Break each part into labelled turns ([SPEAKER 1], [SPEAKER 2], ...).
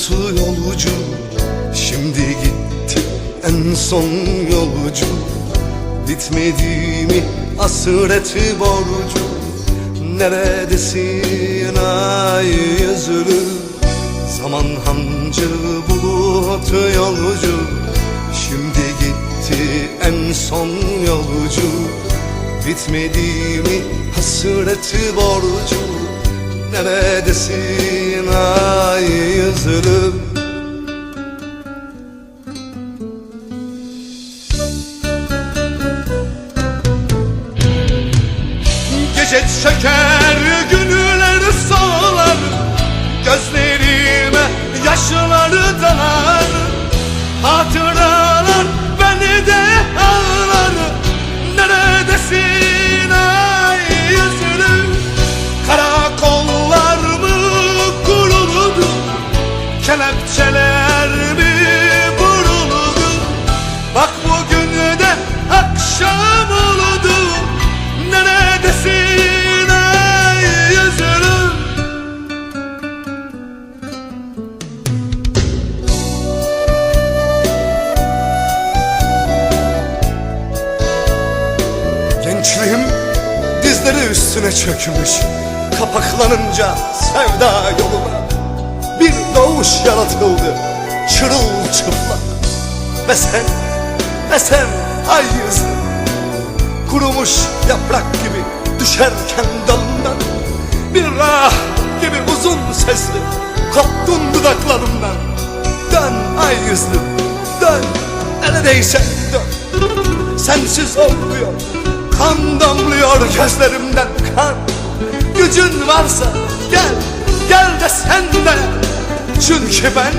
[SPEAKER 1] Bulutu yolcu. Şimdi gitti en son yolcu. Bitmedi mi hasreti borcu. Neredesin ay yüzlü? Zaman hancı bulutu yolcu. Şimdi gitti en son yolcu. Bitmedi mi hasreti borcu. Neredesin ay yüzlüm Gece çeker günler solar. Gözlerime yaşları dalar. Hatıralar beni de ağlar. Neredesin ay yüzlüm Karakollar mı kuruldu? Kelepçeler üstüne çökmüş Kapaklanınca sevda yoluna Bir doğuş yaratıldı çırılçıplak. Ve sen, ve sen ay yüzlü Kurumuş yaprak gibi düşerken dalından Bir rah gibi uzun sesli koptun dudaklarımdan. Dön ay yüzlü dön neredeyse dön. Sensiz olmuyor Kan damlıyor gözlerimden kan. Gücün varsa gel Gel de sen de. Çünkü ben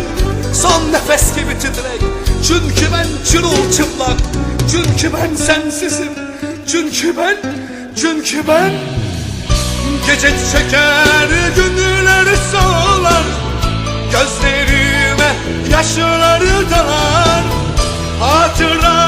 [SPEAKER 1] son nefes gibi titrek. Çünkü ben çırılçıplak. Çünkü ben sensizim. Çünkü ben Çünkü ben. Gece çeker günler solar. Gözlerime yaşları dalar. Hatıralar